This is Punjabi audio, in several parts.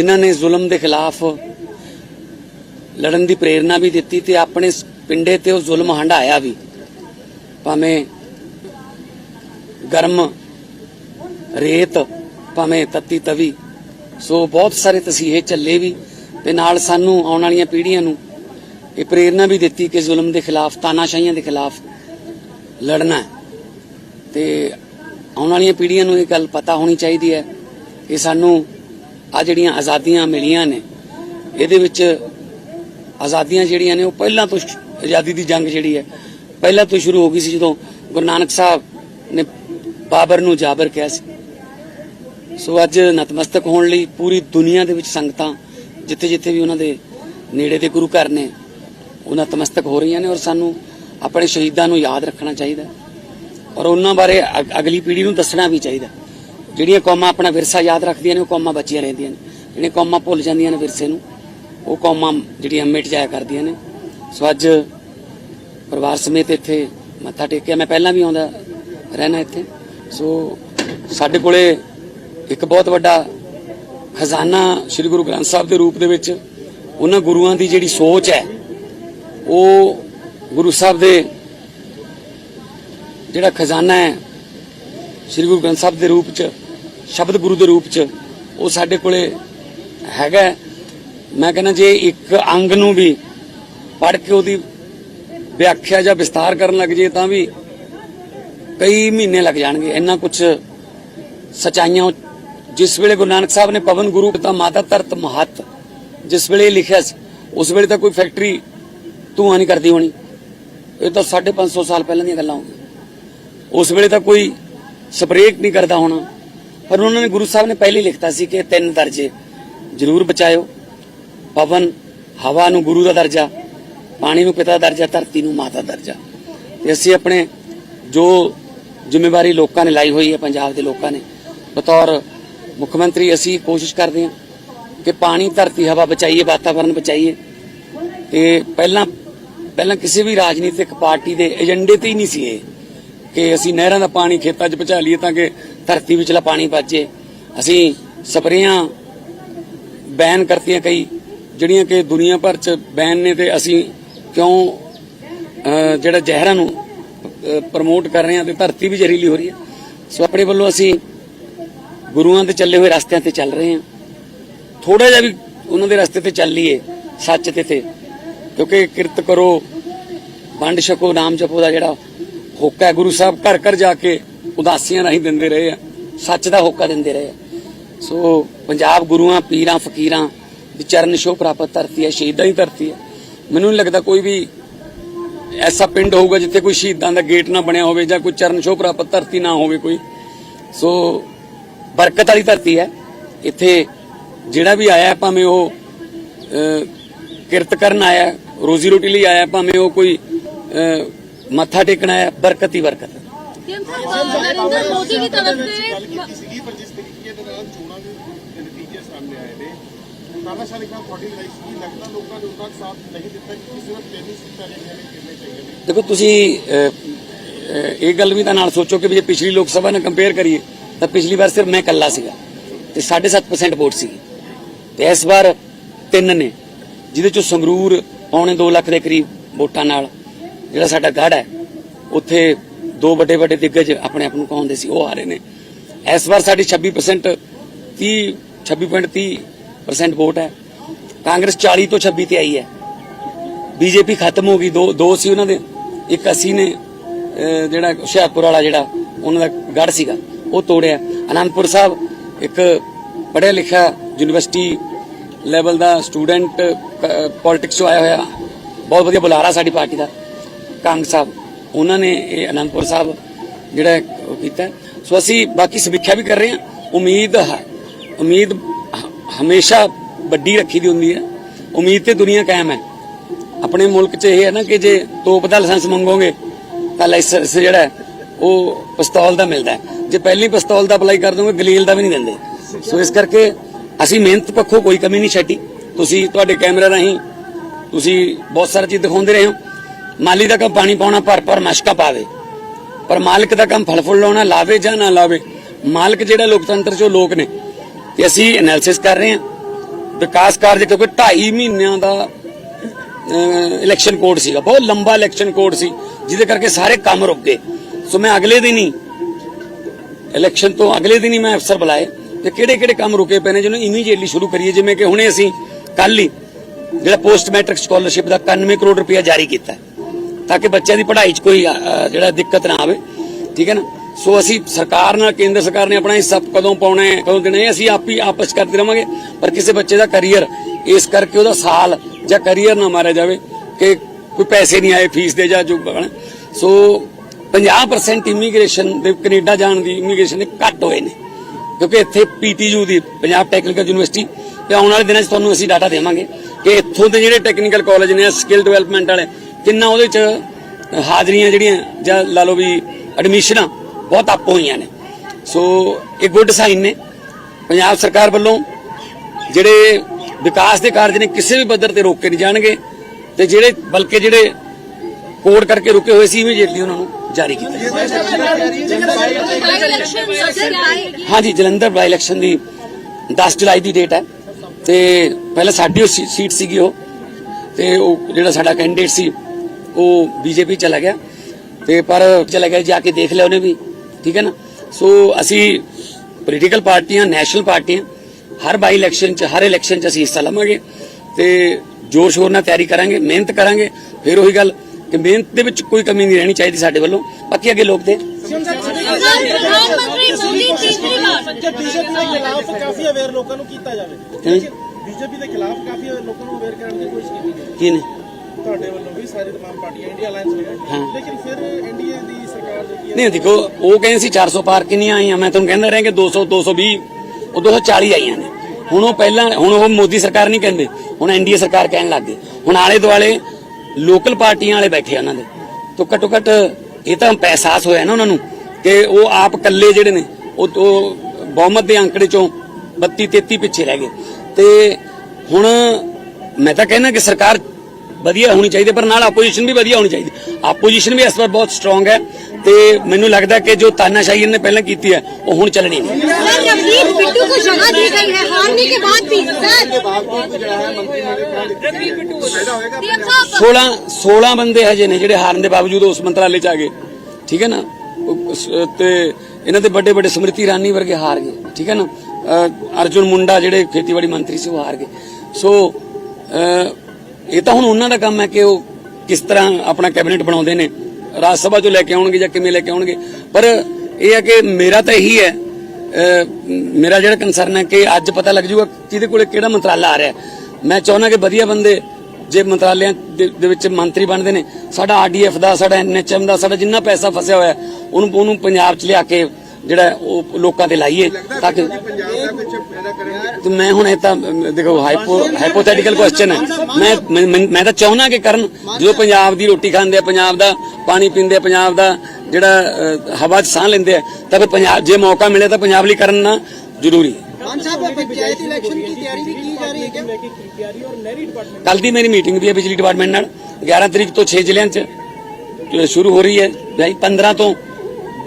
ਜਿਨ੍ਹਾਂ ਨੇ ਜ਼ੁਲਮ ਦੇ ਖਿਲਾਫ ਲੜਨ ਦੀ ਪ੍ਰੇਰਣਾ ਵੀ ਦਿੱਤੀ ਤੇ ਆਪਣੇ ਪਿੰਡੇ ਤੇ ਉਹ ਜ਼ੁਲਮ ਹੰਢਾਇਆ ਵੀ। ਭਾਵੇਂ ਗਰਮ, ਰੇਤ, ਭਾਵੇਂ ਤੱਤੀ ਤਵੀ, ਸੋ ਬਹੁਤ ਸਾਰੇ ਤਸੀਹੇ ਚੱਲੇ ਵੀ ਤੇ ਨਾਲ ਸਾਨੂੰ ਆਉਣ ਵਾਲੀਆਂ ਪੀੜ੍ਹੀਆਂ ਨੂੰ ਇਹ ਪ੍ਰੇਰਣਾ ਵੀ ਦਿੱਤੀ ਕਿ ਜ਼ੁਲਮ ਦੇ ਖਿਲਾਫ, ਤਾਨਾਸ਼ਾਹੀਆਂ ਦੇ ਖਿਲਾਫ ਲੜਨਾ ਹੈ। ਤੇ ਆਉਣ ਵਾਲੀਆਂ ਪੀੜ੍ਹੀਆਂ ਨੂੰ ਇਹ ਗੱਲ ਪਤਾ ਹੋਣੀ ਚਾਹੀਦੀ ਹੈ ਕਿ ਸਾਨੂੰ ਆ ਜਿਹੜੀਆਂ ਆਜ਼ਾਦੀਆਂ ਮਿਲੀਆਂ ਨੇ, ਇਹਦੇ ਵਿੱਚ ਆਜ਼ਾਦੀਆਂ ਜਿਹੜੀਆਂ ਨੇ ਉਹ ਪਹਿਲਾਂ ਤੋਂ ਆਜ਼ਾਦੀ ਦੀ ਜੰਗ ਜਿਹੜੀ ਹੈ, ਪਹਿਲਾਂ ਤੋਂ ਸ਼ੁਰੂ ਹੋ ਗਈ ਸੀ ਜਦੋਂ ਗੁਰੂ ਨਾਨਕ ਸਾਹਿਬ ਨੇ ਬਾਬਰ ਨੂੰ ਜਾਬਰ ਕਿਹਾ ਸੀ। ਸੋ ਅੱਜ ਨਤਮਸਤਕ ਹੋਣ ਲਈ ਪੂਰੀ ਦੁਨੀਆ ਦੇ ਵਿੱਚ ਸੰਗਤਾਂ ਜਿੱਥੇ ਜਿੱਥੇ ਵੀ ਉਹਨਾਂ ਦੇ ਨੇੜੇ ਦੇ ਗੁਰੂ ਘਰ ਨੇ, ਉਹ ਨਤਮਸਤਕ ਹੋ ਰਹੀਆਂ ਨੇ ਔਰ ਸਾਨੂੰ ਆਪਣੇ ਸ਼ਹੀਦਾਂ ਨੂੰ ਯਾਦ ਰੱਖਣਾ ਚਾਹੀਦਾ ਔਰ ਉਹਨਾਂ ਬਾਰੇ ਅਗ- ਅਗਲੀ ਪੀੜ੍ਹੀ ਨੂੰ ਦੱਸਣਾ ਵੀ ਚਾਹੀਦਾ ਜਿਹੜੀਆਂ ਕੌਮਾਂ ਆਪਣਾ ਵਿਰਸਾ ਯਾਦ ਰੱਖਦੀਆਂ ਨੇ, ਉਹ ਕੌਮਾਂ ਬਚੀਆਂ ਰਹਿੰਦੀਆਂ ਨੇ। ਜਿਹੜੀਆਂ ਕੌਮਾਂ ਭੁੱਲ ਜਾਂਦੀਆਂ ਨੇ ਵਿਰਸੇ ਨੂੰ, ਉਹ ਕੌਮਾਂ ਜਿਹੜੀਆਂ ਮਿਟ ਜਾਇਆ ਕਰਦੀਆਂ ਨੇ। ਸੋ ਅੱਜ ਪਰਿਵਾਰ ਸਮੇਤ ਇੱਥੇ ਮੱਥਾ ਟੇਕਿਆ। ਮੈਂ ਪਹਿਲਾਂ ਵੀ ਆਉਂਦਾ ਰਹਿਣਾ ਇੱਥੇ। ਸੋ ਸਾਡੇ ਕੋਲੇ ਇੱਕ ਬਹੁਤ ਵੱਡਾ ਖਜ਼ਾਨਾ ਸ੍ਰੀ ਗੁਰੂ ਗ੍ਰੰਥ ਸਾਹਿਬ ਦੇ ਰੂਪ ਦੇ ਵਿੱਚ ਉਹਨਾਂ ਗੁਰੂਆਂ ਦੀ ਜਿਹੜੀ ਸੋਚ ਹੈ, ਉਹ ਗੁਰੂ ਸਾਹਿਬ ਦੇ ਜਿਹੜਾ ਖਜ਼ਾਨਾ ਹੈ ਸ੍ਰੀ ਗੁਰੂ ਗ੍ਰੰਥ ਸਾਹਿਬ ਦੇ ਰੂਪ ਚ, ਸ਼ਬਦ ਗੁਰੂ ਦੇ ਰੂਪ ਚ ਉਹ ਸਾਡੇ ਕੋਲੇ ਹੈਗਾ ਮੈਂ ਕਹਿੰਦਾ ਜੇ ਇੱਕ ਅੰਗ ਨੂੰ ਵੀ ਪੜ੍ਹ ਕੇ ਉਹਦੀ ਵਿਆਖਿਆ ਜਾਂ ਵਿਸਤਾਰ ਕਰਨ ਲੱਗ ਜੇ ਤਾਂ ਵੀ ਕਈ ਮਹੀਨੇ ਲੱਗ ਜਾਣਗੇ। ਇੰਨਾ ਕੁਝ ਸਚਾਈਆਂ ਜਿਸ ਵੇਲੇ ਗੁਰੂ ਨਾਨਕ ਸਾਹਿਬ ਨੇ ਪਵਨ ਗੁਰੂ ਪਿਤਾ ਮਾਤਾ ਧਰਤ ਮਹਤ ਜਿਸ ਵੇਲੇ ਇਹ ਲਿਖਿਆ ਸੀ, ਉਸ ਵੇਲੇ ਤਾਂ ਕੋਈ ਫੈਕਟਰੀ ਧੂਆਂ ਨਹੀਂ ਕਰਦੀ ਹੋਣੀ। ਇਹ ਤਾਂ 550 ਸਾਲ ਪਹਿਲਾਂ ਦੀਆਂ ਗੱਲਾਂ ਹੋਣਗੀਆਂ ਉਸ ਵੇਲੇ ਤਾਂ ਕੋਈ ਸਪਰੇਅ ਨਹੀਂ ਕਰਦਾ ਹੋਣਾ। ਪਰ ਉਹਨਾਂ ਨੇ ਗੁਰੂ ਸਾਹਿਬ ਨੇ ਪਹਿਲੇ ਲਿਖਤਾ ਸੀ ਕਿ ਤਿੰਨ ਦਰਜੇ ਜ਼ਰੂਰ ਬਚਾਇਓ। ਪਵਨ, ਹਵਾ ਨੂੰ ਗੁਰੂ ਦਾ ਦਰਜਾ, ਪਾਣੀ ਨੂੰ ਪਿਤਾ ਦਾ ਦਰਜਾ, ਧਰਤੀ ਨੂੰ ਮਾਤਾ ਦਾ ਦਰਜਾ। ਤੇ ਅਸੀਂ ਆਪਣੇ ਜੋ ਜ਼ਿੰਮੇਵਾਰੀ ਲੋਕਾਂ ਨੇ ਲਾਈ ਹੋਈ ਹੈ, ਪੰਜਾਬ ਦੇ ਲੋਕਾਂ ਨੇ, ਬਤੌਰ ਮੁੱਖ ਮੰਤਰੀ, ਅਸੀਂ ਕੋਸ਼ਿਸ਼ ਕਰਦੇ ਹਾਂ ਕਿ ਪਾਣੀ, ਧਰਤੀ, ਹਵਾ ਬਚਾਈਏ ਵਾਤਾਵਰਣ ਬਚਾਈਏ। ਤੇ ਪਹਿਲਾਂ ਪਹਿਲਾਂ ਕਿਸੇ ਵੀ ਰਾਜਨੀਤਿਕ ਪਾਰਟੀ ਦੇ ਏਜੰਡੇ ਤੇ ਹੀ ਨਹੀਂ ਸੀ ਇਹ। ਕਿ ਅਸੀਂ ਨਹਿਰਾਂ ਦਾ ਪਾਣੀ ਖੇਤਾਂ 'ਚ ਪਹੁੰਚਾ ਲਈਏ ਤਾਂ ਕਿ ਧਰਤੀ ਵਿਚਲਾ ਪਾਣੀ ਬਚੇ ਅਸੀਂ ਸਪਰੇਆਂ ਬੈਨ ਕਰਤੀਆਂ ਕਈ, ਜਿਹੜੀਆਂ ਕਿ ਦੁਨੀਆ ਭਰ 'ਚ ਬੈਨ ਨੇ ਤੇ ਅਸੀਂ ਕਿਉਂ ਜਿਹੜਾ ਜ਼ਹਿਰਾਂ ਨੂੰ ਪ੍ਰਮੋਟ ਕਰ ਰਹੇ ਹਾਂ ਤੇ ਧਰਤੀ ਵੀ ਜ਼ਹਿਰੀਲੀ ਹੋ ਰਹੀ ਹੈ। ਸੋ ਆਪਣੇ ਵੱਲੋਂ ਅਸੀਂ ਗੁਰੂਆਂ ਦੇ ਚੱਲੇ ਹੋਏ ਰਸਤਿਆਂ ਤੇ ਚੱਲ ਰਹੇ ਹਾਂ। ਥੋੜਾ ਜਿਹਾ ਵੀ ਉਹਨਾਂ ਦੇ ਰਸਤੇ ਤੇ ਚੱਲ ਲਈਏ, ਸੱਚ ਤੇ ਤੇ। ਕਿਉਂਕਿ ਕਿਰਤ ਕਰੋ, ਵੰਡ ਛਕੋ, ਨਾਮ ਜਪੋ ਦਾ ਜਿਹੜਾ ਹੋਕਾ ਗੁਰੂ ਸਾਹਿਬ ਘਰ ਘਰ ਜਾ ਕੇ ਉਦਾਸੀਆਂ ਰਾਹੀਂ ਦਿੰਦੇ ਰਹੇ ਆ, ਸੱਚ ਦਾ ਹੋਕਾ ਦਿੰਦੇ ਰਹੇ ਆ। ਸੋ ਪੰਜਾਬ ਗੁਰੂਆਂ, ਪੀਰਾਂ, ਫਕੀਰਾਂ ਦੀ ਚਰਨ ਛੋਹ ਪ੍ਰਾਪਤ ਧਰਤੀ ਹੈ, ਸ਼ਹੀਦਾਂ ਦੀ ਧਰਤੀ ਹੈ। ਮੈਨੂੰ ਨਹੀਂ ਲੱਗਦਾ ਕੋਈ ਵੀ ਐਸਾ ਪਿੰਡ ਹੋਊਗਾ ਜਿੱਥੇ ਕੋਈ ਸ਼ਹੀਦਾਂ ਦਾ ਗੇਟ ਨਾ ਬਣਿਆ ਹੋਵੇ ਜਾਂ ਕੋਈ ਚਰਨ ਛੋਹ ਪ੍ਰਾਪਤ ਧਰਤੀ ਨਾ ਹੋਵੇ ਕੋਈ। ਸੋ ਬਰਕਤ ਵਾਲੀ ਧਰਤੀ ਹੈ। ਇੱਥੇ ਜਿਹੜਾ ਵੀ ਆਇਆ, ਭਾਵੇਂ ਉਹ ਕਿਰਤ ਕਰਨ ਆਇਆ, ਰੋਜ਼ੀ ਰੋਟੀ ਲਈ ਆਇਆ, ਭਾਵੇਂ ਉਹ ਕੋਈ ਅਹ, ਮੱਥਾ ਟੇਕਣ ਆਇਆ ਬਰਕਤ ਹੀ ਬਰਕਤ ਹੈ सीएम साहब नरेंद्र मोदी की तरफ से ਕੀਤੀ ਸੀਗੀ ਪਰ ਜਿਸ ਤਰੀਕੇ ਦੇ ਨਾਲ ਚੋਣਾਂ ਦੇ ਦੇ ਨਤੀਜੇ ਸਾਹਮਣੇ ਆਏ ਨੇ ਤਾਨਾਸ਼ਾਹ ਲਿਖਾ ਤੁਹਾਡੀ ਲੜਾਈ ਸੀ ਲੱਗਦਾ ਲੋਕਾਂ ਨੇ ਉਹਨਾਂ ਦਾ ਸਾਥ ਨਹੀਂ ਦਿੱਤਾ ਕਿ ਸਿਰਫ ਤਿੰਨ ਹੀ ਸੀਟਾਂ ਜਿਹੜੀਆਂ ਨੇ ਕਿੰਨੇ ਚਾਹੀਦੇ ਨੇ ਦੇਖੋ ਤੁਸੀਂ ਅਹ, ਅਹ, ਇਹ ਗੱਲ ਵੀ ਤਾਂ ਨਾਲ ਸੋਚੋ ਕਿ ਵੀ ਜੇ ਪਿਛਲੀ ਲੋਕ ਸਭਾ ਨਾਲ ਕੰਪੇਅਰ ਕਰੀਏ ਤਾਂ ਪਿਛਲੀ ਵਾਰ ਸਿਰਫ ਮੈਂ ਇਕੱਲਾ ਸੀਗਾ ਤੇ 7.5% ਵੋਟ ਸੀ ਤੇ ਇਸ ਵਾਰ ਤਿੰਨ ਨੇ ਜਿਹਦੇ ਚੋਂ ਸੰਗਰੂਰ ਪੌਣੇ 2 ਲੱਖ ਦੇ ਕਰੀਬ ਵੋਟਾਂ ਨਾਲ ਜਿਹੜਾ ਸਾਡਾ ਗੜ ਹੈ, ਉੱਥੇ ਦੋ ਵੱਡੇ ਵੱਡੇ ਦਿੱਗਜ ਆਪਣੇ ਆਪ ਨੂੰ ਕਹਾਉਂਦੇ ਸੀ, ਉਹ ਆ ਰਹੇ ਨੇ। ਇਸ ਵਾਰ ਸਾਡੀ 26% 30 26.30% ਵੋਟ ਹੈ। ਕਾਂਗਰਸ 40 ਤੋਂ 26 ਤੇ ਆਈ ਹੈ। ਬੀਜੇਪੀ ਖਤਮ ਹੋ ਗਈ, ਦੋ ਦੋ ਸੀ ਉਹਨਾਂ ਦੇ, ਇੱਕ ਅਸੀਂ ਨੇ ਜਿਹੜਾ ਹੁਸ਼ਿਆਰਪੁਰ ਵਾਲਾ ਜਿਹੜਾ ਉਹਨਾਂ ਦਾ ਗੜ ਸੀਗਾ, ਉਹ ਤੋੜਿਆ। ਅਨੰਦਪੁਰ ਸਾਹਿਬ ਇੱਕ ਪੜ੍ਹਿਆ ਲਿਖਿਆ ਯੂਨੀਵਰਸਿਟੀ ਲੈਵਲ ਦਾ ਸਟੂਡੈਂਟ ਪੋਲਿਟਿਕਸ ਚੋਂ ਆਇਆ ਹੋਇਆ। ਬਹੁਤ ਵਧੀਆ ਬੁਲਾਰਾ ਸਾਡੀ ਪਾਰਟੀ ਦਾ। ਕੰਗ ਸਾਹਿਬ, ਉਹਨਾਂ ਨੇ ਇਹ ਅਨੰਦਪੁਰ ਸਾਹਿਬ ਜਿਹੜਾ ਉਹ ਕੀਤਾ। ਸੋ ਅਸੀਂ ਬਾਕੀ ਸਮੀਖਿਆ ਵੀ ਕਰ ਰਹੇ ਹਾਂ। ਉਮੀਦ ਹੈ, ਉਮੀਦ ਹਮੇਸ਼ਾ ਵੱਡੀ ਰੱਖੀ ਦੀ ਹੁੰਦੀ ਹੈ। ਉਮੀਦ ਤੇ ਦੁਨੀਆ ਕਾਇਮ ਹੈ। ਆਪਣੇ ਮੁਲਕ 'ਚ ਇਹ ਹੈ ਨਾ ਕਿ ਜੇ ਤੋਪ ਦਾ ਲਾਇਸੈਂਸ ਮੰਗੋਗੇ, ਤਾਂ ਲਾਇਸੈਂਸ ਜਿਹੜਾ ਉਹ ਪਿਸਤੌਲ ਦਾ ਮਿਲਦਾ ਜੇ ਪਹਿਲੀ ਪਿਸਤੌਲ ਦਾ ਅਪਲਾਈ ਕਰ ਦੋਗੇ ਗਲੀਲ ਦਾ ਵੀ ਨਹੀਂ ਦਿੰਦੇ। ਸੋ ਇਸ ਕਰਕੇ ਅਸੀਂ ਮਿਹਨਤ ਪੱਖੋਂ ਕੋਈ ਕਮੀ ਨਹੀਂ ਛੱਡੀ। ਤੁਸੀਂ ਤੁਹਾਡੇ ਕੈਮਰਾ ਰਾਹੀਂ ਤੁਸੀਂ ਬਹੁਤ ਸਾਰੀ ਚੀਜ਼ ਦਿਖਾਉਂਦੇ ਰਹੇ ਹੋ। ਮਾਲੀ ਦਾ ਕੰਮ ਪਾਣੀ ਪਾਉਣਾ ਭਰ ਭਰ ਮਸ਼ਕਾ ਪਾਵੇ। ਪਰ ਮਾਲਕ ਦਾ ਕੰਮ ਫਲ ਫੁੱਲ ਲਾਉਣਾ ਲਾਵੇ ਜਾਂ ਨਾ ਲਾਵੇ ਮਾਲਕ ਜਿਹੜਾ ਲੋਕਤੰਤਰ ਚੋਂ ਲੋਕ ਨੇ ਤੇ ਅਸੀਂ ਐਨਾਲਿਸਿਸ ਕਰ ਰਹੇ ਹਾਂ। ਵਿਕਾਸ ਕਾਰਜ ਕਿਉਂਕਿ 2.5 ਮਹੀਨਿਆਂ ਦਾ ਇਲੈਕਸ਼ਨ ਕੋਡ ਸੀਗਾ। ਬਹੁਤ ਲੰਬਾ ਇਲੈਕਸ਼ਨ ਕੋਡ ਸੀ ਜਿਹਦੇ ਕਰਕੇ ਸਾਰੇ ਕੰਮ ਰੁਕ ਗਏ। ਸੋ ਮੈਂ ਅਗਲੇ ਦਿਨ ਹੀ ਇਲੈਕਸ਼ਨ ਤੋਂ ਅਗਲੇ ਦਿਨ ਹੀ ਮੈਂ ਅਫਸਰ ਬੁਲਾਏ ਤੇ ਕਿਹੜੇ ਕਿਹੜੇ ਕੰਮ ਰੁਕੇ ਪਏ ਨੇ ਜਿਹਨੂੰ ਇਮੀਡੀਏਟਲੀ ਸ਼ੁਰੂ ਕਰੀਏ। ਜਿਵੇਂ ਕਿ ਹੁਣੇ ਅਸੀਂ ਕੱਲ ਹੀ ਜਿਹੜਾ ਪੋਸਟ ਮੈਟ੍ਰਿਕ ਸਕਾਲਰਸ਼ਿਪ ਦਾ 91 ਕਰੋੜ ਰੁਪਇਆ ਜਾਰੀ ਕੀਤਾ। ਹੈ, ਤਾਂ ਕਿ ਬੱਚਿਆਂ ਦੀ ਪੜ੍ਹਾਈ 'ਚ ਕੋਈ ਜਿਹੜਾ ਦਿੱਕਤ ਨਾ ਆਵੇ। ਠੀਕ ਹੈ ਨਾ? ਸੋ ਅਸੀਂ ਸਰਕਾਰ ਨਾਲ, ਕੇਂਦਰ ਸਰਕਾਰ ਨੇ ਆਪਣਾ ਹਿੱਸਾ ਕਦੋਂ ਪਾਉਣਾ ਹੈ, ਕਦੋਂ ਦੇਣਾ ਹੈ, ਅਸੀਂ ਆਪ ਹੀ ਆਪਸ ਕਰਦੇ ਰਵਾਂਗੇ। ਪਰ ਕਿਸੇ ਬੱਚੇ ਦਾ ਕੈਰੀਅਰ ਇਸ ਕਰਕੇ ਉਹਦਾ ਸਾਲ ਜਾਂ ਕੈਰੀਅਰ ਨਾ ਮਾਰਿਆ ਜਾਵੇ ਕਿ ਕੋਈ ਪੈਸੇ ਨਹੀਂ ਆਏ ਫੀਸ ਦੇ ਜਾਂ ਜੋ ਸੋ 50% ਇਮੀਗ੍ਰੇਸ਼ਨ ਦੇ, ਕੈਨੇਡਾ ਜਾਣ ਦੀ ਇਮੀਗ੍ਰੇਸ਼ਨ ਦੇ ਘੱਟ ਹੋਏ ਨੇ। ਕਿਉਂਕਿ ਇੱਥੇ ਪੀਟੀਯੂ ਦੀ, ਪੰਜਾਬ ਟੈਕਨੀਕਲ ਯੂਨੀਵਰਸਿਟੀ ਤੇ ਆਉਣ ਵਾਲੇ ਦਿਨਾਂ 'ਚ ਤੁਹਾਨੂੰ ਅਸੀਂ ਡਾਟਾ ਦੇਵਾਂਗੇ ਕਿ ਇੱਥੋਂ ਦੇ ਜਿਹੜੇ ਟੈਕਨੀਕਲ ਕਾਲਜ ਨੇ ਸਕਿੱਲ ਡਿਵੈਲਪਮੈਂਟ ਵਾਲੇ ਕਿੰਨਾ ਉਹਦੇ 'ਚ ਹਾਜ਼ਰੀਆਂ ਜਿਹੜੀਆਂ, ਜਾਂ ਲਾ ਲਓ ਵੀ ਐਡਮਿਸ਼ਨਾਂ ਬਹੁਤ ਅੱਪ ਹੋਈਆਂ ਨੇ। ਸੋ ਇਹ ਗੁੱਡ ਸਾਈਨ ਨੇ। ਪੰਜਾਬ ਸਰਕਾਰ ਵੱਲੋਂ ਜਿਹੜੇ ਵਿਕਾਸ ਦੇ ਕਾਰਜ ਨੇ, ਕਿਸੇ ਵੀ ਪੱਧਰ ਤੇ ਰੋਕੇ ਨਹੀਂ ਜਾਣਗੇ ਤੇ ਜਿਹੜੇ, ਬਲਕਿ ਜਿਹੜੇ ਕੋਡ ਕਰਕੇ ਰੁਕੇ ਹੋਏ ਸੀ ਇਮੀਡੀਏਟਲੀ ਉਹਨਾਂ ਨੂੰ ਜਾਰੀ ਕੀਤਾ ਹਾਂਜੀ, ਜਲੰਧਰ ਬਾਈ ਇਲੈਕਸ਼ਨ ਦੀ 10 ਜੁਲਾਈ ਦੀ ਡੇਟ ਹੈ। ਤੇ ਪਹਿਲਾਂ ਸਾਡੀ ਉਹ ਸੀ- ਸੀਟ ਸੀਗੀ ਉਹ। ਤੇ ਉਹ ਜਿਹੜਾ ਸਾਡਾ ਕੈਂਡੀਡੇਟ ਸੀ ਉਹ ਬੀਜੇਪੀ ਚਲਾ ਗਿਆ। ਤੇ ਪਰ ਚਲਾ ਗਿਆ ਜਾ ਕੇ ਦੇਖ ਲਿਆ ਉਹਨੇ ਵੀ। ਠੀਕ ਹੈ ਨਾ? ਸੋ ਅਸੀਂ ਪੋਲੀਟੀਕਲ ਪਾਰਟੀਆਂ ਨੈਸ਼ਨਲ ਪਾਰਟੀਆਂ ਹਰ ਬਾਈ ਇਲੈਕਸ਼ਨ ਚ ਹਰ ਇਲੈਕਸ਼ਨ ਚ ਅਸੀਂ ਹਿੱਸਾ ਲਵਾਂਗੇ ਤੇ ਜੋਰ ਸ਼ੋਰ ਨਾਲ ਤਿਆਰੀ ਕਰਾਂਗੇ ਮਿਹਨਤ ਕਰਾਂਗੇ। ਫਿਰ ਉਹੀ ਗੱਲ ਕਿ ਮਿਹਨਤ ਦੇ ਵਿੱਚ ਕੋਈ ਕਮੀ ਨਹੀਂ ਰਹਿਣੀ ਚਾਹੀਦੀ ਸਾਡੇ ਵੱਲੋਂ। ਬਾਕੀ ਅੱਗੇ ਲੋਕ ਦੇ। ਪ੍ਰਧਾਨ ਮੰਤਰੀ ਮੋਦੀ ਤੀਸਰੀ ਵਾਰ ਕਿ ਬੀਜੇਪੀ ਦੇ ਖਿਲਾਫ ਕਾਫੀ ਅਵੇਅਰ ਲੋਕਾਂ ਨੂੰ ਕੀਤਾ ਜਾਵੇ। ਹੈਂ? ਬੀਜੇਪੀ ਦੇ ਖਿਲਾਫ ਕਾਫੀ ਲੋਕਾਂ ਨੂੰ ਅਵੇਅਰ ਕਰਨ ਦੀ ਕੋਸ਼ਿਸ਼ ਕੀਤੀ ਗਈ ਕੀ ਨੇ? ਤੁਹਾਡੇ ਵੱਲੋਂ ਵੀ ਸਾਰੀ ਤਮਾਮ ਪਾਰਟੀਆਂ ਇੰਡੀਆ ਅਲਾਈਅੰਸ ਨੇ। ਹਾਂ। ਲੇਕਿਨ ਫਿਰ ਐਨਡੀਏ ਦੀ ਸਰਕਾਰ ਜਿਹੜੀ ਹੈ ਨਹੀਂ ਦੇਖੋ ਉਹ ਕਹਿੰਦੇ ਸੀ 400 ਪਾਰ ਕਿੰਨੀਆਂ ਆਈਆਂ। ਮੈਂ ਤੁਹਾਨੂੰ ਕਹਿੰਦਾ ਰਿਹਾ ਕਿ 200 220 ਉਹ 240 ਆਈਆਂ ਨੇ। ਹੁਣ ਉਹ ਪਹਿਲਾਂ ਹੁਣ ਉਹ ਮੋਦੀ ਸਰਕਾਰ ਨਹੀਂ ਕਹਿੰਦੇ। ਹੁਣ ਐਨਡੀਏ ਸਰਕਾਰ ਕਹਿਣ ਲੱਗ ਗਏ। ਹੁਣ ਆਲੇ ਦੁਆਲੇ ਲੋਕਲ ਪਾਰਟੀਆਂ ਵਾਲੇ ਬੈਠੇ ਆ ਉਹਨਾਂ ਦੇ। ਤੋਂ ਘੱਟੋ ਘੱਟ ਇਹ ਤਾਂ ਅਹਿਸਾਸ ਹੋਇਆ ਨਾ ਉਹਨਾਂ ਨੂੰ ਕਿ ਉਹ ਆਪ ਇਕੱਲੇ ਜਿਹੜੇ ਨੇ ਉਹ ਉਹ ਬਹੁਮਤ ਦੇ ਅੰਕੜੇ ਚੋਂ 32 33 ਪਿੱਛੇ ਰਹਿ ਗਏ। ਤੇ ਹੁਣ ਮੈਂ ਤਾਂ ਕਹਿੰਦਾ ਕਿ ਸਰਕਾਰ ਵਧੀਆ ਹੋਣੀ ਚਾਹੀਦੀ ਪਰ ਨਾਲ ਆਪੋਜੀਸ਼ਨ ਵੀ ਵਧੀਆ ਹੋਣੀ ਚਾਹੀਦੀ ਆਪੋਜੀਸ਼ਨ ਵੀ ਇਸ ਵਾਰ ਬਹੁਤ ਸਟਰੋਂਗ ਹੈ ਤੇ ਮੈਨੂੰ ਲੱਗਦਾ ਕਿ ਜੋ ਤਾਨਾਸ਼ਾਹੀ ਇਹਨੇ ਪਹਿਲਾਂ ਕੀਤੀ ਹੈ ਉਹ ਹੁਣ ਚੱਲਣੀ ਨਹੀਂ। ਰਵਨੀਤ ਬਿੱਟੂ ਨੂੰ ਜਗ੍ਹਾ ਸਰ। ਬੰਦੇ ਹਜੇ ਨੇ ਜਿਹੜੇ ਹਾਰਨ ਦੇ ਬਾਵਜੂਦ ਉਸ ਮੰਤਰਾਲੇ ਚ ਆ ਗਏ ਠੀਕ ਹੈ ਨਾ? ਤੇ ਇਹਨਾਂ ਦੇ ਵੱਡੇ ਵੱਡੇ ਸਮ੍ਰਿਤੀ ਰਾਨੀ ਵਰਗੇ ਹਾਰ ਗਏ ਠੀਕ ਹੈ ਨਾ? ਅਰਜੁਨ ਮੁੰਡਾ ਜਿਹੜੇ ਖੇਤੀਬਾੜੀ ਮੰਤਰੀ ਸੀ ਉਹ ਹਾਰ ਗਏ। ਸੋ ਇਹ ਤਾਂ ਹੁਣ ਉਹਨਾਂ ਦਾ ਕੰਮ ਹੈ ਕਿ ਉਹ ਕਿਸ ਤਰ੍ਹਾਂ ਆਪਣਾ ਕੈਬਨਿਟ ਬਣਾਉਂਦੇ ਨੇ। ਰਾਜ ਸਭਾ ਚੋਂ ਲੈ ਕੇ ਆਉਣਗੇ ਜਾਂ ਕਿਵੇਂ ਲੈ ਕੇ ਆਉਣਗੇ। ਪਰ ਇਹ ਹੈ ਕਿ ਮੇਰਾ ਤਾਂ ਇਹੀ ਹੈ ਮੇਰਾ ਜਿਹੜਾ ਕੰਸਰਨ ਹੈ ਕਿ ਅੱਜ ਪਤਾ ਲੱਗ ਜੂਗਾ ਕਿਹਦੇ ਕੋਲੇ ਕਿਹੜਾ ਮੰਤਰਾਲਾ ਆ ਰਿਹਾ। ਮੈਂ ਚਾਹੁੰਦਾ ਕਿ ਵਧੀਆ ਬੰਦੇ ਜੇ ਮੰਤਰਾਲਿਆਂ ਦੇ ਵਿੱਚ ਮੰਤਰੀ ਬਣਦੇ ਨੇ। ਸਾਡਾ ਆਰਡੀਐਫ ਦਾ, ਸਾਡਾ ਐਨਐਚਐਮ ਦਾ, ਸਾਡਾ ਜਿੰਨਾ ਪੈਸਾ ਫਸਿਆ ਹੋਇਆ, ਉਹਨੂੰ ਉਹਨੂੰ ਪੰਜਾਬ 'ਚ ਲਿਆ ਕੇ ਜਿਹੜਾ ਉਹ ਲੋਕਾਂ ਤੇ ਲਾਈਏ ਤਾਂ ਕਿ ਤੇ ਮੈਂ ਹੁਣ ਇਹ ਤਾਂ ਦੇਖੋ ਹਾਈਪੋ ਹਾਈਪੋਥੈਟੀਕਲ ਕੁਐਸਚਨ ਹੈ। ਮੈਂ ਮੈਂ ਤਾਂ ਚਾਹੁੰਦਾ ਕਿ ਕਰਨ ਜੋ ਪੰਜਾਬ ਦੀ ਰੋਟੀ ਖਾਂਦੇ ਆ ਪੰਜਾਬ ਦਾ ਪਾਣੀ ਪੀਂਦੇ ਪੰਜਾਬ ਦਾ ਜਿਹੜਾ ਹਵਾ 'ਚ ਸਾਹ ਲੈਂਦੇ ਆ ਤਾਂ ਫਿਰ ਪੰਜਾਬ ਜੇ ਮੌਕਾ ਮਿਲੇ ਤਾਂ ਪੰਜਾਬ ਲਈ ਕਰਨਾ ਜ਼ਰੂਰੀ ਕੱਲ ਦੀ ਮੇਰੀ ਮੀਟਿੰਗ ਵੀ ਹੈ ਬਿਜਲੀ ਡਿਪਾਰਟਮੈਂਟ ਨਾਲ 11 ਤਰੀਕ ਤੋਂ 6 ਜ਼ਿਲ੍ਹਿਆਂ 'ਚ ਸ਼ੁਰੂ ਹੋ ਰਹੀ ਹੈ 15 ਤੋਂ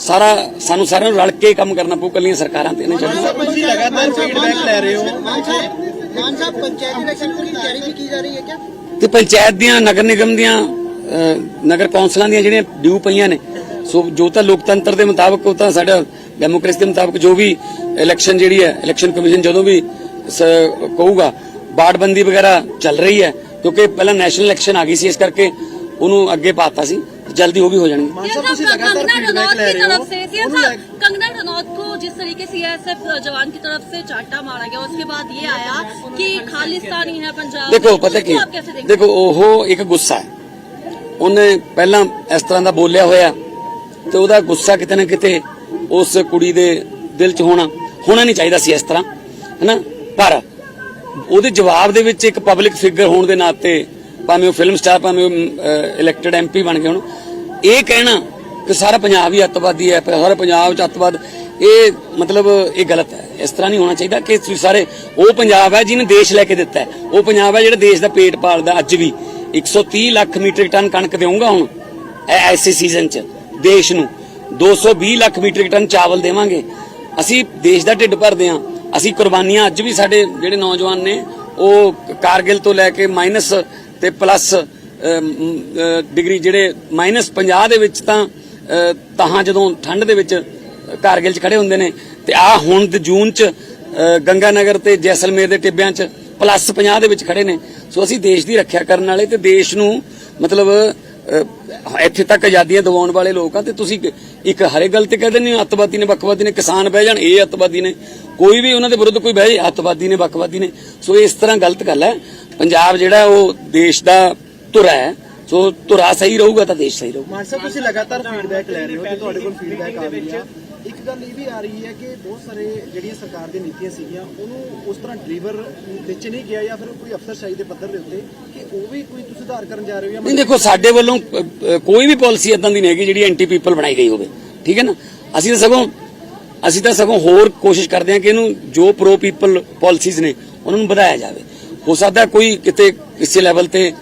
ਸਾਰਾ ਸਾਨੂੰ ਸਾਰਿਆਂ ਨੂੰ ਰਲ ਕੇ ਕੰਮ ਕਰਨਾ ਪਊ ਕੱਲੀਆਂ ਸਰਕਾਰਾਂ ਤੇ ਨਹੀਂ ਚੱਲਣਾ। ਮਾਨ ਸਾਹਿਬ ਪੰਚਾਇਤ ਇਲੈਕਸ਼ਨ ਪੂਰੀ ਤਿਆਰੀ ਵੀ ਕੀ ਜਾ ਰਹੀ ਹੈ ਕਿਆ? ਤੇ ਪੰਚਾਇਤ ਦੀਆਂ ਨਗਰ ਨਿਗਮ ਦੀਆਂ ਨਗਰ ਕੌਂਸਲਾਂ ਦੀਆਂ ਜਿਹੜੀਆਂ ਡਿਊ ਪਈਆਂ ਨੇ ਸੋ ਜੋ ਤਾਂ ਲੋਕਤੰਤਰ ਦੇ ਮੁਤਾਬਕ ਉਹ ਤਾਂ ਸਾਡਾ ਡੈਮੋਕ੍ਰੇਸੀ ਦੇ ਮੁਤਾਬਕ ਜੋ ਵੀ ਇਲੈਕਸ਼ਨ ਜਿਹੜੀ ਹੈ ਇਲੈਕਸ਼ਨ ਕਮਿਸ਼ਨ ਜਦੋਂ ਵੀ ਕਹੂਗਾ ਬਾੜਬੰਦੀ ਵਗੈਰਾ ਚੱਲ ਰਹੀ ਹੈ ਕਿਉਂਕਿ ਪਹਿਲਾਂ ਨੈਸ਼ਨਲ ਇਲੈਕਸ਼ਨ ਆ ਗਈ ਸੀ ਇਸ ਕਰਕੇ ਉਹਨੂੰ ਅੱਗੇ ਪਾਤਾ ਸੀ। ਜਲਦੀ ਉਹ ਵੀ ਹੋ ਜਾਣਗੇ सीएम साहब कंगना रनौत की तरफ से सीएम साहब कंगना रनौत को जिस तरीके से सीआईएसएफ जवान की तरफ से चाटा मारा गया उसके बाद ये आया कि खालिस्तानी है पंजाब ਦੇਖੋ ਪਤਾ ਕੀ उसको आप कैसे देखते ਦੇਖੋ ਉਹ ਇੱਕ ਗੁੱਸਾ ਹੈ ਉਹਨੇ ਪਹਿਲਾਂ ਇਸ ਤਰ੍ਹਾਂ ਦਾ ਬੋਲਿਆ ਹੋਇਆ ਤੇ ਉਹਦਾ ਗੁੱਸਾ ਕਿਤੇ ਨਾ ਕਿਤੇ ਉਸ ਕੁੜੀ ਦੇ ਦਿਲ 'ਚ ਹੋਣਾ ਹੋਣਾ ਨਹੀਂ ਚਾਹੀਦਾ ਸੀ ਇਸ ਤਰ੍ਹਾਂ ਹੈਨਾ ਪਰ ਉਹਦੇ ਜਵਾਬ ਦੇ ਵਿੱਚ ਇੱਕ ਪਬਲਿਕ ਫਿਗਰ ਹੋਣ ਦੇ ਨਾਤੇ ਭਾਵੇਂ ਉਹ ਫਿਲਮ ਸਟਾਰ ਭਾਵੇਂ ਉਹ ਇਲੈਕਟਡ ਐਮਪੀ ਬਣ ਗਏ ਹੁਣ। ਇਹ ਕਹਿਣਾ ਕਿ ਸਾਰਾ ਪੰਜਾਬ ਹੀ ਅੱਤਵਾਦੀ ਹੈ ਸਾਰਾ ਪੰਜਾਬ ਚ ਅੱਤਵਾਦ। ਇਹ ਮਤਲਬ ਇਹ ਗਲਤ ਹੈ। ਇਸ ਤਰ੍ਹਾਂ ਨਹੀਂ ਹੋਣਾ ਚਾਹੀਦਾ ਕਿ ਤੁਸੀਂ ਸਾਰੇ, ਉਹ ਪੰਜਾਬ ਹੈ ਜਿਹਨੇ ਦੇਸ਼ ਲੈ ਕੇ ਦਿੱਤਾ ਹੈ। ਉਹ ਪੰਜਾਬ ਹੈ ਜਿਹੜਾ ਦੇਸ਼ ਦਾ ਪੇਟ ਪਾਲਦਾ ਅੱਜ ਵੀ। 130 ਲੱਖ ਮੀਟ੍ਰਿਕ ਟਨ ਕਣਕ ਦੇਊਗਾ ਹੁਣ ਐਸੇ ਸੀਜ਼ਨ ਚ, ਦੇਸ਼ ਨੂੰ। 220 ਲੱਖ ਮੀਟ੍ਰਿਕ ਟਨ ਚਾਵਲ ਦੇਵਾਂਗੇ। ਅਸੀਂ ਦੇਸ਼ ਦਾ ਢਿੱਡ ਭਰਦੇ ਹਾਂ। ਅਸੀਂ ਕੁਰਬਾਨੀਆਂ ਅੱਜ ਵੀ ਸਾਡੇ ਜਿਹੜੇ ਨੌਜਵਾਨ ਨੇ, ਉਹ ਕਾਰਗਿਲ ਤੋਂ ਲੈ ਕੇ ਮਾਈਨਸ ਤੇ ਪਲੱਸ ਡਿਗਰੀ ਜਿਹੜੇ ਮਾਈਨਸ 50 ਦੇ ਵਿੱਚ ਤਾਂ ਅ, ਜਦੋਂ ਠੰਡ ਦੇ ਵਿੱਚ ਕਾਰਗਿਲ 'ਚ ਖੜੇ ਹੁੰਦੇ ਨੇ ਤੇ ਆ ਹੁਣ ਜੂਨ 'ਚ ਅ, ਗੰਗਾਨਗਰ ਤੇ ਜੈਸਲਮੇਰ ਦੇ ਟਿੱਬਿਆਂ 'ਚ ਪਲੱਸ 50 ਦੇ ਵਿੱਚ ਖੜੇ ਨੇ। ਸੋ ਅਸੀਂ ਦੇਸ਼ ਦੀ ਰੱਖਿਆ ਕਰਨ ਵਾਲੇ ਤੇ ਦੇਸ਼ ਨੂੰ ਮਤਲਬ ਇੱਥੇ ਤੱਕ ਆਜ਼ਾਦੀਆਂ ਦਿਵਾਉਣ ਵਾਲੇ ਲੋਕ ਆ ਤੇ ਤੁਸੀਂ ਇੱਕ- ਇੱਕ ਹਰੇ ਗੱਲ ਤੇ ਕਹਿੰਦੇ ਨੇ ਅੱਤਵਾਦੀ ਨੇ ਵੱਖਵਾਦੀ ਨੇ ਕਿਸਾਨ ਬਹਿ ਜਾਣ ਇਹ ਅੱਤਵਾਦੀ ਨੇ। ਕੋਈ ਵੀ ਉਹਨਾਂ ਦੇ ਵਿਰੁੱਧ ਕੋਈ ਬਹਿ ਜਾਏ ਅੱਤਵਾਦੀ ਨੇ ਵੱਖਵਾਦੀ ਨੇ। ਸੋ ਇਸ ਤਰ੍ਹਾਂ ਗਲਤ ਗੱਲ ਹੈ। ਪੰਜਾਬ ਜਿਹੜਾ ਉਹ ਦੇਸ਼ ਦਾ ਧੁਰਾ ਹੈ ਸੋ ਧੁਰਾ ਸਹੀ ਰਹੂਗਾ ਤਾਂ ਦੇਸ਼ ਸਹੀ ਰਹੂਗਾ। ਮਾਨ ਸਾਹਿਬ ਤੁਸੀਂ ਲਗਾਤਾਰ ਫੀਡਬੈਕ ਲੈ ਰਹੇ ਹੋ ਕਿ ਤੁਹਾਡੇ ਕੋਲ ਫੀਡਬੈਕ ਆ ਰਹੀ ਆ ਇੱਕ ਗੱਲ ਇਹ ਵੀ ਆ ਰਹੀ ਹੈ ਕਿ ਬਹੁਤ ਸਾਰੇ ਜਿਹੜੀਆਂ ਸਰਕਾਰ ਦੀਆਂ ਨੀਤੀਆਂ ਸੀਗੀਆਂ ਉਹਨੂੰ ਉਸ ਤਰ੍ਹਾਂ ਡਿਲੀਵਰ ਵਿੱਚ ਨਹੀਂ ਗਿਆ ਜਾਂ ਫਿਰ ਕੋਈ ਅਫਸਰਸ਼ਾਹੀ ਦੇ ਪੱਧਰ ਦੇ ਉੱਤੇ ਕਿ ਉਹ ਵੀ ਕੋਈ ਤੁਸੀਂ ਸੁਧਾਰ ਕਰਨ ਜਾ ਰਹੇ ਹੋ ਜਾਂ ਨਹੀਂ ਦੇਖੋ ਸਾਡੇ ਵੱਲੋਂ ਕੋਈ ਵੀ ਪਾਲਿਸੀ ਇਦਾਂ ਦੀ ਨਹੀਂ ਹੈਗੀ ਜਿਹੜੀ ਐਂਟੀ ਪੀਪਲ ਬਣਾਈ ਗਈ ਹੋਵੇ। ਠੀਕ ਹੈ ਨਾ? ਅਸੀਂ ਤਾਂ ਸਗੋਂ ਅਸੀਂ ਤਾਂ ਸਗੋਂ ਹੋਰ ਕੋਸ਼ਿਸ਼ ਕਰਦੇ ਹਾਂ ਕਿ ਇਹਨੂੰ ਜੋ ਪ੍ਰੋ ਪੀਪਲ ਪਾਲਿਸੀਜ਼ ਨੇ, ਉਹਨਾਂ ਨੂੰ ਵਧਾਇਆ ਜਾਵੇ। ਹੋ ਸਕਦਾ ਕੋਈ ਕਿਤੇ ਕਿਸੇ ਲੈਵਲ ਤੇ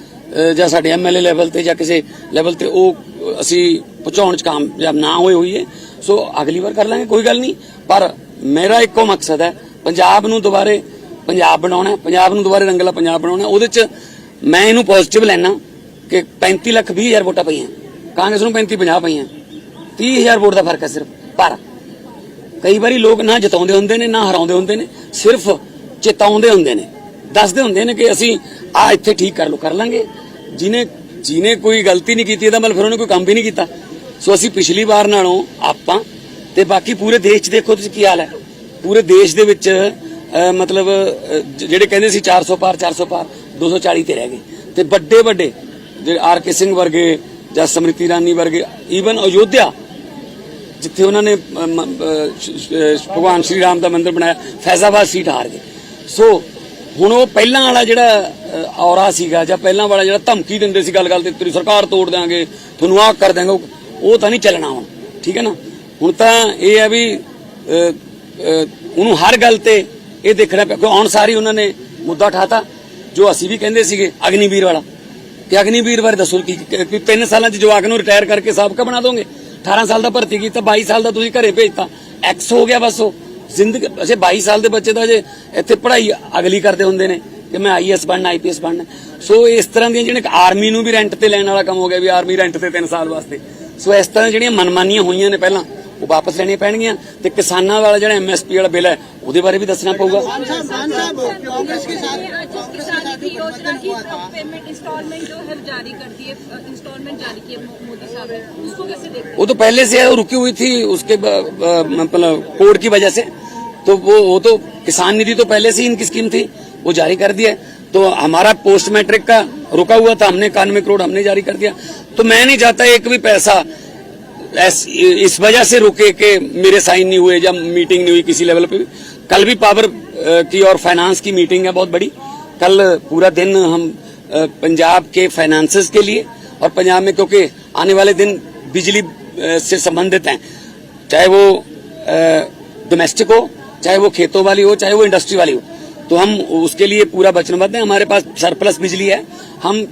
ਜਾਂ ਸਾਡੇ ਐਮਐਲਏ ਲੈਵਲ ਤੇ ਜਾਂ ਕਿਸੇ ਲੈਵਲ ਤੇ ਉਹ ਅਸੀਂ ਪਹੁੰਚਾਉਣ ਚ ਕਾਮਯਾਬ ਨਾ ਹੋਏ ਹੋਈਏ। ਸੋ ਅਗਲੀ ਵਾਰ ਕਰ ਲਾਂਗੇ, ਕੋਈ ਗੱਲ ਨਹੀਂ। ਪਰ ਮੇਰਾ ਇੱਕੋ ਮਕਸਦ ਹੈ, ਪੰਜਾਬ ਨੂੰ ਦੁਬਾਰੇ ਪੰਜਾਬ ਬਣਾਉਣਾ ਪੰਜਾਬ ਨੂੰ ਦੁਬਾਰੇ ਰੰਗਲਾ ਪੰਜਾਬ ਬਣਾਉਣਾ ਉਹਦੇ ਚ ਮੈਂ ਇਹਨੂੰ ਪੋਜ਼ਿਟਿਵ ਲੈਣਾ ਕਿ 35 ਲੱਖ 20 ਹਜ਼ਾਰ ਵੋਟਾਂ ਪਈਆਂ। ਕਾਂਗਰਸ ਨੂੰ 35 50 ਪਈਆਂ। 30 ਹਜ਼ਾਰ ਵੋਟ ਦਾ ਫ਼ਰਕ ਹੈ ਸਿਰਫ। ਪਰ ਕਈ ਵਾਰੀ ਲੋਕ ਨਾ ਜਿਤਾਉਂਦੇ ਹੁੰਦੇ ਨੇ, ਨਾ ਹਰਾਉਂਦੇ ਹੁੰਦੇ ਨੇ, ਸਿਰਫ ਚੇਤਾਉਂਦੇ ਹੁੰਦੇ ਨੇ। ਦੱਸਦੇ ਹੁੰਦੇ ਨੇ ਕਿ ਅਸੀਂ ਆ ਇੱਥੇ ਠੀਕ ਕਰ ਲੋ ਕਰ ਲਾਂਗੇ। ਜਿਨੇ ਜਿਨੇ ਕੋਈ ਗਲਤੀ ਨਹੀਂ ਕੀਤੀ, ਇਹਦਾ ਮਤਲਬ ਫਿਰ ਉਹਨੇ ਕੋਈ ਕੰਮ ਵੀ ਨਹੀਂ ਕੀਤਾ। ਸੋ ਅਸੀਂ ਪਿਛਲੀ ਵਾਰ ਨਾਲੋਂ ਆਪਾਂ ਤੇ ਬਾਕੀ ਪੂਰੇ ਦੇਸ਼ 'ਚ ਦੇਖੋ ਤੁਸੀਂ ਕੀ ਹਾਲ ਹੈ। ਪੂਰੇ ਦੇਸ਼ ਦੇ ਵਿੱਚ ਮਤਲਬ ਜਿਹੜੇ ਕਹਿੰਦੇ ਸੀ 400 ਪਾਰ 400 ਪਾਰ 240 ਤੇ ਰਹਿ ਗਏ। ਤੇ ਵੱਡੇ ਵੱਡੇ ਜਿਹੜੇ ਆਰ ਕੇ ਸਿੰਘ ਵਰਗੇ ਜਾਂ ਸਮ੍ਰਿਤੀ ਇਰਾਨੀ ਵਰਗੇ ਈਵਨ ਅਯੋਧਿਆ ਜਿੱਥੇ ਉਹਨਾਂ ਨੇ ਭਗਵਾਨ ਸ਼੍ਰੀ ਰਾਮ ਦਾ ਮੰਦਿਰ ਬਣਾਇਆ, ਫੈਜ਼ਾਬਾਦ ਸੀਟ ਹਾਰ ਗਏ। ਸੋ, ਹੁਣ ਉਹ ਪਹਿਲਾਂ ਵਾਲਾ ਜਿਹੜਾ ਔਰਾ ਸੀਗਾ ਜਾਂ ਪਹਿਲਾਂ ਵਾਲਾ ਜਿਹੜਾ ਧਮਕੀ ਦਿੰਦੇ ਸੀ ਗੱਲ ਗੱਲ ਤੇ ਤੇਰੀ ਸਰਕਾਰ ਤੋੜ ਦਿਆਂਗੇ, ਤੁਹਾਨੂੰ ਆਹ ਕਰ ਦਿਆਂਗੇ, ਉਹ- ਤਾਂ ਨਹੀਂ ਚੱਲਣਾ ਹੁਣ, ਠੀਕ ਹੈ ਨਾ? ਹੁਣ ਤਾਂ ਇਹ ਹੈ ਵੀ ਉਹਨੂੰ ਹਰ ਗੱਲ ਤੇ ਇਹ ਦੇਖਣਾ ਪਿਆ, ਕਿਉਂ ਹੁਣ ਸਾਰੀ ਉਹਨਾਂ ਨੇ ਮੁੱਦਾ ਉਠਾਤਾ, ਜੋ ਅਸੀਂ ਵੀ ਕਹਿੰਦੇ ਸੀਗੇ, ਅਗਨੀਵੀਰ ਵਾਲਾ। ਕਿ ਅਗਨੀਵੀਰ ਬਾਰੇ ਦੱਸੋ, ਕਿ ਕਿ- ਤਿੰਨ ਸਾਲਾਂ ਚ ਜਵਾਕ ਨੂੰ ਰਿਟਾਇਰ ਕਰਕੇ ਸਾਬਕਾ ਬਣਾ ਦੋਗੇ? 18 ਸਾਲ ਦਾ ਭਰਤੀ ਕੀਤਾ 22 ਸਾਲ ਦਾ ਤੁਸੀਂ ਘਰੇ ਭੇਜਤਾ। ਐਕਸ ਹੋ ਗਿਆ ਬਸ ਉਹ। ਜ਼ਿੰਦਗੀ ਅਸੇ 22 ਸਾਲ ਦੇ ਬੱਚੇ ਦਾ ਜੇ ਇੱਥੇ ਪੜ੍ਹਾਈ ਅਗਲੀ ਕਰਦੇ ਹੁੰਦੇ ਨੇ ਕਿ ਮੈਂ ਆਈਐਸ ਬਣਨਾ ਆਈਪੀਐਸ ਬਣਨਾ। ਸੋ ਇਸ ਤਰ੍ਹਾਂ ਦੀਆਂ ਜਿਹੜੀਆਂ ਆਰਮੀ ਨੂੰ ਵੀ ਰੈਂਟ ਤੇ ਲੈਣ ਵਾਲਾ ਕੰਮ ਹੋ ਗਿਆ ਵੀ ਆਰਮੀ ਰੈਂਟ ਤੇ 3 ਸਾਲ ਵਾਸਤੇ। ਸੋ ਇਸ ਤਰ੍ਹਾਂ ਜਿਹੜੀਆਂ ਮਨਮਾਨੀਆਂ ਹੋਈਆਂ ਨੇ ਪਹਿਲਾਂ, ਉਹ ਵਾਪਸ ਲੈਣੀਆਂ ਪੈਣਗੀਆਂ। ਤੇ ਕਿਸਾਨਾਂ ਵਾਲਾ ਜਿਹੜਾ ਐਮਐਸਪੀ ਵਾਲਾ ਬਿੱਲ ਹੈ, ਉਹਦੇ ਬਾਰੇ ਵੀ ਦੱਸਣਾ ਪਊਗਾ। योजना की पेमेंट इंस्टॉलमेंट जो है जारी कर दिए इंस्टॉलमेंट जारी किए मोदी साहब ने। उसको कैसे देखते वो तो पहले से है रुकी हुई थी, उसके मतलब कोड की वजह से। तो वो वो तो किसान निधि तो पहले से ही इनकी स्कीम थी, वो जारी कर दिया। तो हमारा पोस्ट मैट्रिक का रुका हुआ था, हमने इक्यानवे करोड़ हमने जारी कर दिया। तो मैं नहीं चाहता एक भी पैसा इस वजह से रुके कि मेरे साइन नहीं हुए या मीटिंग नहीं हुई किसी लेवल पे भी। कल भी पावर की और फाइनेंस की मीटिंग है बहुत बड़ी। कल पूरा दिन हम पंजाब के फाइनेंसेस के लिए और पंजाब में क्योंकि आने वाले दिन बिजली से संबंधित हैं। चाहे वो डोमेस्टिक हो, चाहे वो खेतों वाली हो, चाहे वो इंडस्ट्री वाली हो। तो हम उसके लिए पूरा वचनबद्ध हैं। हमारे पास सरप्लस बिजली है। हम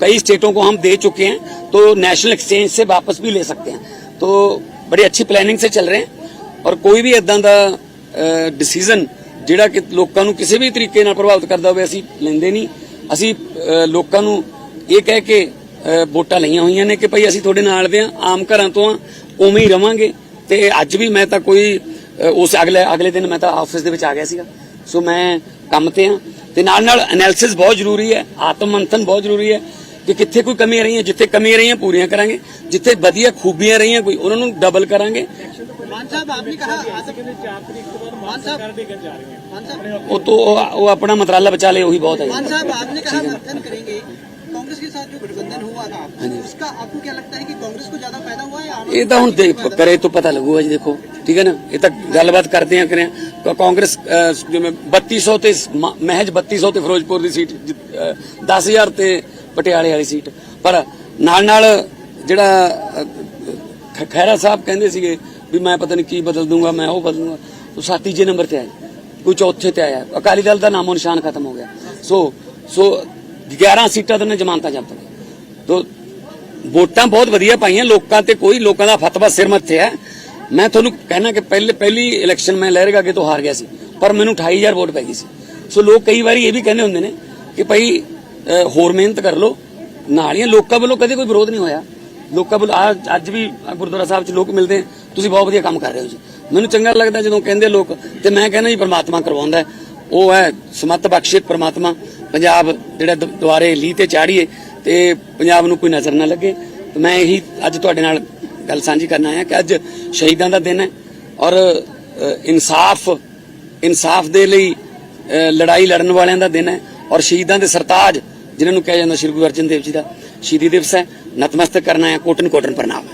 कई स्टेटों को हम दे चुके हैं तो नेशनल एक्सचेंज से वापस भी ले सकते हैं। तो बड़ी अच्छी प्लानिंग से चल रहे हैं। और कोई भी इदा का डिसीज़न ਜਿਹੜਾ ਕਿ ਲੋਕਾਂ ਨੂੰ ਕਿਸੇ ਵੀ ਤਰੀਕੇ ਨਾਲ ਪ੍ਰਭਾਵਿਤ ਕਰਦਾ ਹੋਵੇ, ਅਸੀਂ ਲੈਂਦੇ ਨਹੀਂ। ਅਸੀਂ ਲੋਕਾਂ ਨੂੰ ਇਹ ਕਹਿ ਕੇ ਵੋਟਾਂ ਲਈਆਂ ਹੋਈਆਂ ਨੇ ਕਿ ਭਾਈ ਅਸੀਂ ਤੁਹਾਡੇ ਨਾਲ ਦੇ ਆ ਆਮ ਘਰਾਂ ਤੋਂ ਆ ਉਵੇਂ ਹੀ ਰਵਾਂਗੇ। ਤੇ ਅੱਜ ਵੀ ਮੈਂ ਤਾਂ ਕੋਈ ਉਸ ਅਗਲੇ ਅਗਲੇ ਦਿਨ ਮੈਂ ਤਾਂ ਆਫਿਸ ਦੇ ਵਿੱਚ ਆ ਗਿਆ ਸੀਗਾ। ਸੋ ਮੈਂ ਕੰਮ ਤੇ ਆ ਤੇ ਨਾਲ ਨਾਲ ਐਨਾਲਿਸਿਸ ਬਹੁਤ ਜ਼ਰੂਰੀ ਹੈ ਆਤਮ ਮੰਥਨ ਬਹੁਤ ਜ਼ਰੂਰੀ ਹੈ ਕਿ ਕਿੱਥੇ ਕੋਈ ਕਮੀਆਂ ਰਹੀਆਂ, ਜਿੱਥੇ ਕਮੀਆਂ ਰਹੀਆਂ ਪੂਰੀਆਂ ਕਰਾਂਗੇ। ਜਿੱਥੇ ਵਧੀਆ ਖੂਬੀਆਂ ਰਹੀਆਂ ਕੋਈ, ਉਹਨਾਂ ਨੂੰ ਡਬਲ ਕਰਾਂਗੇ। मान साहब आपने कहा मान साहब मान साहब ਉਹ ਤੋਂ ਉਹ ਉਹ ਆਪਣਾ ਮੰਤਰਾਲਾ ਬਚਾ ਲੇ ਉਹੀ ਬਹੁਤ ਹੈ मान साहब आपने कहा मंथन करेंगे कांग्रेस के साथ जो गठबंधन हुआ था हाँ जी। उसका आपको क्या लगता है कि कांग्रेस को ज्यादा फायदा हुआ है या आम ਇਹ ਤਾਂ ਹੁਣ ਦੇਖ ਕਰੇ ਤੋਂ ਪਤਾ ਲੱਗੂਗਾ ਜੀ ਦੇਖੋ ਠੀਕ ਹੈ ਨਾ ਇਹ ਤਾਂ ਗੱਲਬਾਤ ਕਰਦੇ ਆ ਕਰਿਆ ਕ- ਕਾਂਗਰਸ ਅਹ, ਜਿਵੇਂ 3200 ਤੇ ਸ- ਮ- ਮਹਿਜ 3200 ਤੇ ਫਿਰੋਜ਼ਪੁਰ ਦੀ ਸੀਟ ਜਿੱਤ- ਅਹ, 10000 ਤੇ ਪਟਿਆਲੇ ਵਾਲੀ ਸੀਟ ਪਰ ਨਾਲ ਨਾਲ ਜਿਹੜਾ ਅਹ, ਖ- ਖਹਿਰਾ ਸਾਹਿਬ ਕਹਿੰਦੇ ਸੀਗੇ ਵੀ ਮੈਂ ਪਤਾ ਨਹੀਂ ਕੀ ਬਦਲ ਦੂੰਗਾ, ਮੈਂ ਉਹ ਬਦਲੂੰਗਾ। ਉਹ ਸੱਤ ਤੀਜੇ ਨੰਬਰ ਤੇ ਆਏ ਕੋਈ ਚੌਥੇ ਤੇ ਆਇਆ। ਅਕਾਲੀ ਦਲ ਦਾ ਨਾਮੋ ਨਿਸ਼ਾਨ ਖਤਮ ਹੋ ਗਿਆ। ਸੋ ਸੋ 11 ਸੀਟਾਂ ਤੋਂ ਜ਼ਮਾਨਤਾਂ ਜ਼ਬਤ ਨੇ ਵੋਟਾਂ ਬਹੁਤ ਵਧੀਆ ਪਾਈਆਂ। ਲੋਕਾਂ ਤੇ ਕੋਈ ਲੋਕਾਂ ਦਾ ਫਤਵਾ ਸਿਰ ਮੱਥੇ ਹੈ। ਮੈਂ ਤੁਹਾਨੂੰ ਕਹਿਣਾ ਕਿ ਪਹਿਲੇ, ਪਹਿਲੀ ਇਲੈਕਸ਼ਨ ਮੈਂ ਲਹਿਰਗਾ ਅੱਗੇ ਤੋਂ ਹਾਰ ਗਿਆ ਸੀ। ਪਰ ਮੈਨੂੰ 28000 ਵੋਟ ਪੈ ਗਈ ਸੀ। ਸੋ ਲੋਕ ਕਈ ਵਾਰੀ ਇਹ ਵੀ ਕਹਿੰਦੇ ਹੁੰਦੇ ਨੇ ਕਿ ਭਾਈ ਹੋਰ ਮਿਹਨਤ ਕਰ ਲਓ। ਨਾਲ ਹੀ ਲੋਕਾਂ ਵੱਲੋਂ ਕਦੇ ਕੋਈ ਵਿਰੋਧ ਨਹੀਂ ਹੋਇਆ। ਲੋਕਾਂ ਵੱਲੋਂ ਆਹ ਅੱਜ ਵੀ ਗੁਰਦੁਆਰਾ ਸਾਹਿਬ 'ਚ ਲੋਕ ਮਿਲਦੇ ਤੁਸੀਂ ਬਹੁਤ ਵਧੀਆ ਕੰਮ ਕਰ ਰਹੇ ਹੋ ਜੀ। ਮੈਨੂੰ ਚੰਗਾ ਲੱਗਦਾ ਜਦੋਂ ਕਹਿੰਦੇ ਲੋਕ, ਤੇ ਮੈਂ ਕਹਿੰਦਾ ਜੀ ਪਰਮਾਤਮਾ ਕਰਵਾਉਂਦਾ ਉਹ ਹੈ ਸਮਤ ਬਖਸ਼ਿਤ ਪਰਮਾਤਮਾ। ਪੰਜਾਬ ਜਿਹੜਾ ਦੁਆਰੇ ਲੀ ਤੇ ਚਾੜੀਏ ਤੇ ਪੰਜਾਬ ਨੂੰ ਕੋਈ ਨਜ਼ਰ ਨਾ ਲੱਗੇ। ਮੈਂ ਇਹੀ ਅੱਜ ਤੁਹਾਡੇ ਨਾਲ ਗੱਲ ਸਾਂਝੀ ਕਰਨ ਆਇਆ ਕਿ ਅੱਜ ਸ਼ਹੀਦਾਂ ਦਾ ਦਿਨ ਹੈ। ਔਰ ਇਨਸਾਫ ਇਨਸਾਫ ਦੇ ਲਈ ਲੜਾਈ ਲੜਨ ਵਾਲਿਆਂ ਦਾ ਦਿਨ ਹੈ। ਔਰ ਸ਼ਹੀਦਾਂ ਦੇ ਸਰਤਾਜ, ਜਿਨ੍ਹਾਂ ਨੂੰ ਕਿਹਾ ਜਾਂਦਾ ਸ਼੍ਰੀ ਗੁਰੂ ਅਰਜਨ ਦੇਵ ਜੀ ਦਾ ਸ਼ਹੀਦੀ ਦਿਵਸ ਹੈ। ਨਤਮਸਤਕ ਕਰਨਾ ਹੈ ਕੋਟਨ ਕੋਟਨ ਪ੍ਰਣਾਮ